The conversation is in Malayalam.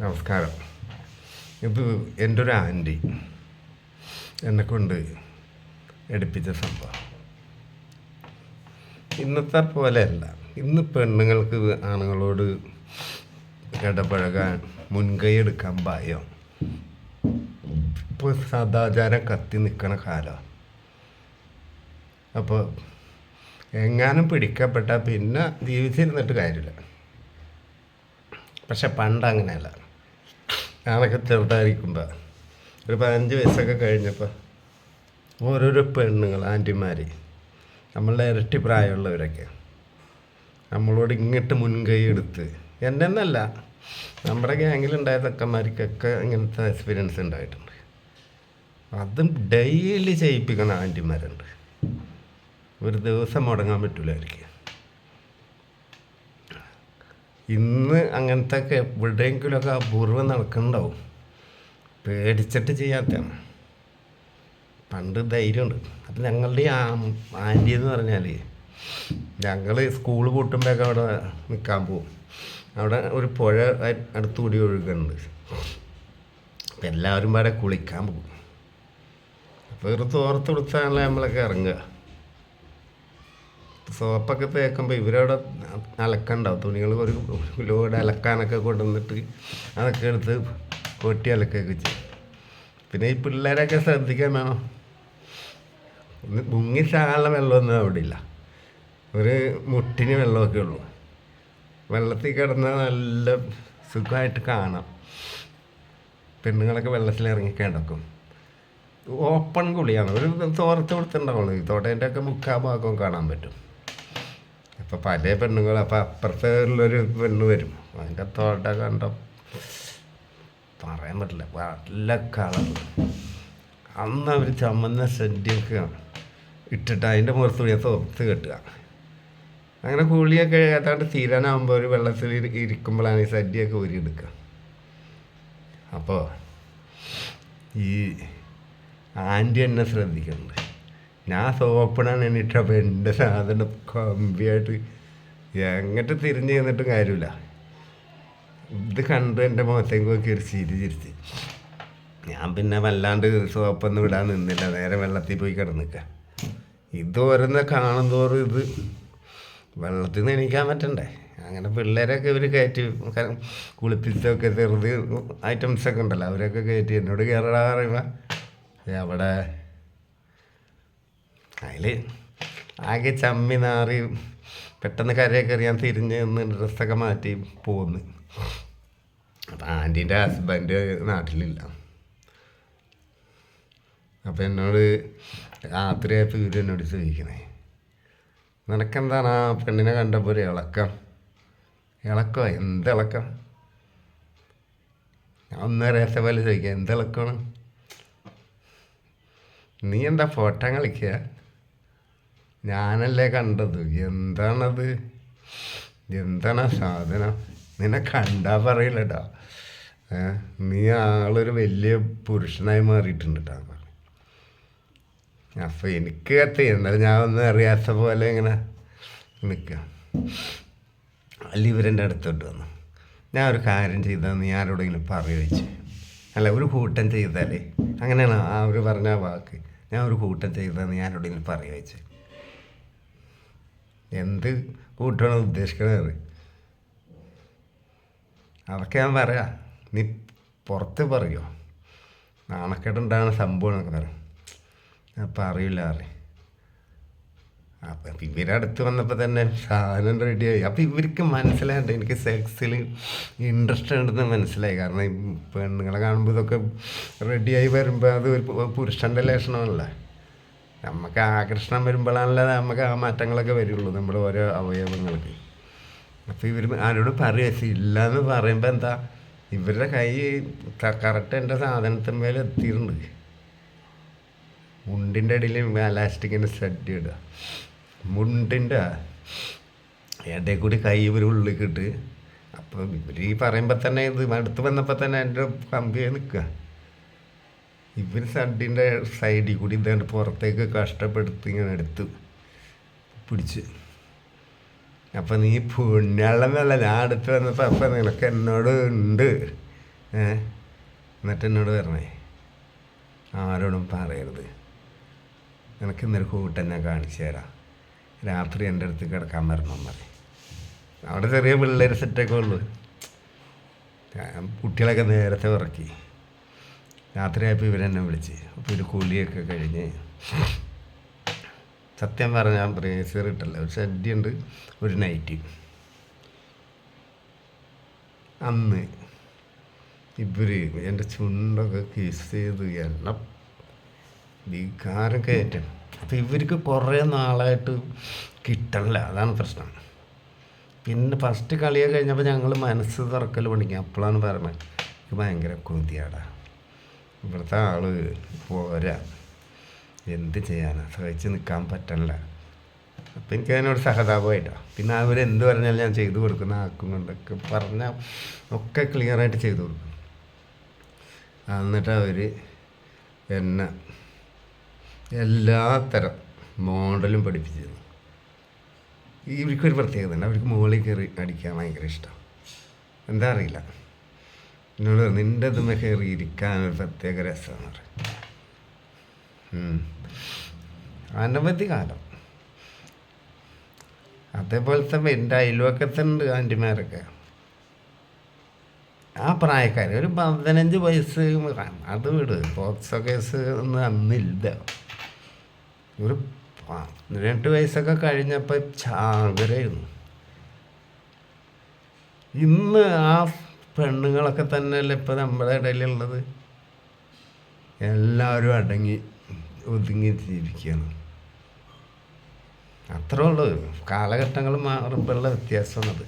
നമസ്കാരം. ഇത് എന്റെ ഒരു ആന്റി എന്നെ കൊണ്ട് എടുപ്പിച്ച സംഭവം. ഇന്നത്തെ പോലെയല്ല ഇന്ന് പെണ്ണുങ്ങൾക്ക് ആണുങ്ങളോട് ഇടപഴകാൻ മുൻകൈ എടുക്കാൻ ഭയം. ഇപ്പോൾ സദാചാരം കത്തി നിൽക്കണ കാലമാണ് അപ്പോൾ എങ്ങാനും പിടിക്കപ്പെട്ടാൽ പിന്നെ ജീവിച്ചിരുന്നിട്ട് കാര്യമില്ല. പക്ഷെ പണ്ട് അങ്ങനെയല്ല ഞാനൊക്കെ ചെറുതായിരിക്കുമ്പോൾ ഒരു പതിനഞ്ച് വയസ്സൊക്കെ കഴിഞ്ഞപ്പോൾ ഓരോരോ പെണ്ണുങ്ങൾ ആന്റിമാർ നമ്മളുടെ ഇരട്ടി പ്രായമുള്ളവരൊക്കെ നമ്മളോട് ഇങ്ങോട്ട് മുൻകൈ എടുത്ത് എന്റെ എന്നല്ല നമ്മുടെ ഗ്യാങ്ങിലുണ്ടായ തക്കന്മാർക്കൊക്കെ ഇങ്ങനത്തെ എക്സ്പീരിയൻസ് ഉണ്ടായിട്ടുണ്ട്. അതും ഡെയിലി ചെയ്യിപ്പിക്കുന്ന ആന്റിമാരുണ്ട്. ഒരു ദിവസം മുടങ്ങാൻ പറ്റില്ല അവർക്ക് ഇന്ന് അങ്ങനത്തെ ഒക്കെ എവിടെയെങ്കിലുമൊക്കെ അപൂർവം നടക്കുന്നുണ്ടാവും. പേടിച്ചിട്ട് ചെയ്യാത്തതാണ്. പണ്ട് ധൈര്യമുണ്ട്. അപ്പം ഞങ്ങളുടെ ഈ ആന്റി എന്ന് പറഞ്ഞാൽ ഞങ്ങൾ സ്കൂൾ പൂട്ടുമ്പോഴൊക്കെ അവിടെ നിൽക്കാൻ പോകും അവിടെ ഒരു പുഴ അടുത്തുകൂടി ഒഴുകുന്നുണ്ട്. അപ്പം എല്ലാവരും പാടെ കുളിക്കാൻ പോകും. അപ്പോൾ ഒരു തോർത്ത് കൊടുത്താണല്ലോ നമ്മളൊക്കെ ഇറങ്ങുക. സോപ്പൊക്കെ തേക്കുമ്പോൾ ഇവരവിടെ അലക്കണ്ടാവും. തുണികൾ ഒരു ലോഡ് അലക്കാനൊക്കെ കൊണ്ടുവന്നിട്ട് അതൊക്കെ എടുത്ത് കൊട്ടി അലക്കുകയൊക്കെ ചെയ്യും. പിന്നെ ഈ പിള്ളേരൊക്കെ ശ്രദ്ധിക്കാൻ വേണം. മുങ്ങി ചാകാനുള്ള വെള്ളമൊന്നും അവിടെ ഇല്ല ഒരു മുട്ടിന് വെള്ളമൊക്കെ ഉള്ളൂ. വെള്ളത്തിൽ കിടന്നാൽ നല്ല സുഖമായിട്ട് കാണാം. പെണ്ണുങ്ങളൊക്കെ വെള്ളത്തിൽ ഇറങ്ങി കിടക്കും. ഓപ്പൺ കുളിയാണ്. ഒരു തോർത്ത് കൊടുത്തിട്ടുണ്ടാവുള്ളൂ. തോട്ടേന്റെ ഒക്കെ മുക്കാൽ ഭാഗവും കാണാൻ പറ്റും. അപ്പോൾ പല പെണ്ണുങ്ങൾ അപ്പോൾ അപ്പുറത്തെ ഉള്ളൊരു പെണ്ണ് വരും. അതിന്റെ തോട്ട കണ്ട. പറയാൻ പറ്റില്ല. നല്ല കളർ അന്ന് അവർ ചമ്മന്ന സെന്റൊക്കെ ഇട്ടിട്ട് അതിന്റെ മുഖത്ത് തോർത്ത് കെട്ടുക. അങ്ങനെ കുളിയൊക്കെ ഏതാണ്ട് തീരാനാകുമ്പോൾ ഒരു വെള്ളത്തിൽ ഇരി- ഇരിക്കുമ്പോഴാണ് ഈ സദ്യയൊക്കെ ഊരിയെടുക്കുക. അപ്പോൾ ഈ ആന്റി എന്നെ ശ്രദ്ധിക്കുന്നുണ്ട്. ഞാൻ സോപ്പണാണ് എന്നിട്ട് അപ്പോൾ എന്റെ സാധനം കമ്പിയായിട്ട് എങ്ങോട്ട് തിരിഞ്ഞ് ചെന്നിട്ടും കാര്യമില്ല. ഇത് കണ്ട് എന്റെ മുഖത്തേക്ക് നോക്കി ഒരു ചിരി ചിരിച്ച്. ഞാൻ പിന്നെ വല്ലാണ്ട് സോപ്പൊന്നും വിടാൻ നിന്നില്ല. നേരെ വെള്ളത്തിൽ പോയി കിടന്നിക്ക. ഇത് ഓരോന്ന് കാണുന്തോറും ഇത് വെള്ളത്തിൽ നിന്ന് എണീക്കാൻ പറ്റണ്ടേ? അങ്ങനെ പിള്ളേരൊക്കെ ഇവർ കയറ്റി കുളിപ്പിച്ചൊക്കെ ചെറുത് ഐറ്റംസൊക്കെ ഉണ്ടല്ലോ അവരൊക്കെ കയറ്റി എന്നോട് കയറാറിയ അവിടെ അതിൽ ആകെ ചമ്മി നാറി പെട്ടെന്ന് കരയൊക്കെ അറിയാൻ തിരിഞ്ഞ് നിന്ന് ഡ്രസ്സൊക്കെ മാറ്റി പോന്ന്. അപ്പം ആന്റീന്റെ ഹസ്ബൻഡ് നാട്ടിലില്ല. അപ്പം എന്നോട് രാത്രിയായപ്പോൾ ഇവർ എന്നോട് ചോദിക്കണേ നിനക്കെന്താണ് ആ പെണ്ണിനെ കണ്ടപ്പോൾ ഒരു ഇളക്കം? ഇളക്കോ? എന്ത് ഇളക്കം? ഞാൻ ഒന്നും അറിയാത്ത പോലെ ചോദിക്കാം എന്ത് ഇളക്കമാണ്? നീ എന്താ ഫോട്ടോ കളിക്കുക ഞാനല്ലേ കണ്ടത്? എന്താണത്? എന്താണ് സാധനം? നിന്നെ കണ്ടാ പറയില്ലടാ. നീ ആളൊരു വലിയ പുരുഷനായി മാറിയിട്ടുണ്ട് കേട്ടോ അപ്പോൾ എനിക്ക് കത്തി എന്നാലും ഞാൻ ഒന്നും അറിയാത്ത പോലെ ഇങ്ങനെ നിൽക്കുക. അല്ല ഇവരെന്റെ അടുത്തോട്ട് വന്നു. ഞാൻ ഒരു കാര്യം ചെയ്താൽ നീ ആരോടെങ്കിലും പറയുവെച്ച് അല്ല ഒരു കൂട്ടം ചെയ്താലേ. അങ്ങനെയാണ് ആ ഒരു പറഞ്ഞ വാക്ക്. ഞാൻ ഒരു കൂട്ടം ചെയ്താൽ നീ ആരോടെങ്കിലും പറയുവെച്ച് എന്ത് കൂട്ടാണ് ഉദ്ദേശിക്കണത്? അതൊക്കെ ഞാൻ പറയാം. നീ പുറത്ത് പറയോ? നാണക്കേടുണ്ടാകുന്ന സംഭവം എന്നൊക്കെ പറയാം. അപ്പം അറിയില്ല അറി അപ്പം ഇവരടുത്ത് വന്നപ്പോൾ തന്നെ സാധനം റെഡിയായി അപ്പം ഇവർക്ക് മനസ്സിലായിട്ട് എനിക്ക് സെക്സിൽ ഇൻട്രസ്റ്റ് ഉണ്ടെന്ന് മനസ്സിലായി. കാരണം പെണ്ണുങ്ങളെ കാണുമ്പോൾ ഇതൊക്കെ റെഡിയായി വരുമ്പോൾ അത് ഒരു പുരുഷന്റെ ലക്ഷണമല്ല? നമുക്ക് ആകർഷണം വരുമ്പോഴാണല്ലോ നമുക്ക് ആ മാറ്റങ്ങളൊക്കെ വരുള്ളൂ നമ്മുടെ ഓരോ അവയവങ്ങൾക്ക്. അപ്പോൾ ഇവർ ആരോട് പറയുക ഇല്ല എന്ന് പറയുമ്പോൾ എന്താ? ഇവരുടെ കൈ കറക്റ്റ് എന്റെ സാധനത്തിന്മേൽ എത്തിയിട്ടുണ്ട്. മുണ്ടിന്റെ ഇടയിൽ അലാസ്റ്റിക്കിന്റെ സ്റ്റഡ് ഇടുക. മുണ്ടിന്റെ ഇടയിൽ കൂടി കൈ ഇവർ ഉള്ളിൽ ഇട്ട് അപ്പം ഇവർ ഈ പറയുമ്പോൾ തന്നെ ഇത് അടുത്ത് വന്നപ്പോൾ തന്നെ എന്റെ കമ്പിയെ നിൽക്കുക. ഇവർ സഡിന്റെ സൈഡിൽ കൂടി ഇതാണ്ട് പുറത്തേക്ക് കഷ്ടപ്പെടുത്തി ഇങ്ങനെ എടുത്ത് പിടിച്ച്. അപ്പം നീ പുണ്യാളെന്നല്ല ഞാൻ അടുത്ത് വന്നപ്പോൾ അപ്പം നിനക്ക് എന്നോട് ഉണ്ട്. എന്നിട്ട് എന്നോട് പറഞ്ഞേ ആരോടും പറയരുത്. നിനക്ക് ഇന്നൊരു കൂട്ടെന്നെ കാണിച്ചു തരാം. രാത്രി എന്റെ അടുത്ത് കിടക്കാൻ വരണം മതി അവിടെ ചെറിയ പിള്ളേർ സെറ്റൊക്കെ ഉള്ളു. കുട്ടികളൊക്കെ നേരത്തെ ഉറക്കി. രാത്രിയായപ്പോൾ ഇവരെന്നെ വിളിച്ച്. അപ്പോൾ ഒരു കുളിയൊക്കെ കഴിഞ്ഞ്. സത്യം പറഞ്ഞാൽ ബ്രേസർ ഇട്ടല്ല. ഒരു ഉണ്ട് ഒരു നൈറ്റ്. അന്ന് ഇവർ എന്റെ ചുണ്ടൊക്കെ കിസ് ചെയ്ത് എല്ലാം വികാരം കയറ്റം അപ്പം ഇവർക്ക് കുറേ നാളായിട്ട് കിട്ടണില്ല. അതാണ് പ്രശ്നം. പിന്നെ ഫസ്റ്റ് കളിയൊക്കെ കഴിഞ്ഞപ്പോൾ ഞങ്ങൾ മനസ്സ് തുറക്കൽ പഠിക്കും അപ്പോഴാണ് പറഞ്ഞത് എനിക്ക് ഭയങ്കര കൊതിയാടാ. ഇവിടുത്തെ ആൾ പോരാ. എന്ത് ചെയ്യാനാ? സഹിച്ച് നിൽക്കാൻ പറ്റണില്ല. അപ്പം എനിക്ക് അതിനോട് സഹതാപമായിട്ടോ. പിന്നെ അവരെന്ത് പറഞ്ഞാലും ഞാൻ ചെയ്തു കൊടുക്കുന്ന ആക്കും കൊണ്ടൊക്കെ പറഞ്ഞാൽ ഒക്കെ ക്ലിയറായിട്ട് ചെയ്തു കൊടുക്കും. എന്നിട്ട് അവർ എന്നെ എല്ലാ തരം മോഡലും പഠിപ്പിച്ചിരുന്നു. ഇവർക്കൊരു പ്രത്യേകത ഉണ്ട്. അവർക്ക് മുകളിൽ കയറി അടിക്കാൻ ഭയങ്കര ഇഷ്ടം. എന്താ അറിയില്ല. എന്നോട് നിന്റെ ഇത് കയറി ഇരിക്കാൻ ഒരു പ്രത്യേക രസമാണ്. അനവധി കാലം. അതേപോലത്തെ എന്റെ അയൽവക്കത്തുണ്ട് ആന്റിമാരൊക്കെ. ആ പ്രായക്കാർ ഒരു പതിനഞ്ച് വയസ്സ് അത് വിട് പോക്സോ കേസ് ഒന്നും അന്നില്ല. ഒരു പതിനെട്ട് വയസ്സൊക്കെ കഴിഞ്ഞപ്പോൾ ചാകരായിരുന്നു ഇന്ന് ആ പെണ്ണുങ്ങളൊക്കെ തന്നെയല്ലേ ഇപ്പം നമ്മുടെ ഇടയിലുള്ളത്? എല്ലാവരും അടങ്ങി ഒതുങ്ങി ജീവിക്കുകയാണ് അത്രേ ഉള്ളൂ. കാലഘട്ടങ്ങൾ മാറുമ്പോഴുള്ള വ്യത്യാസമാണത്.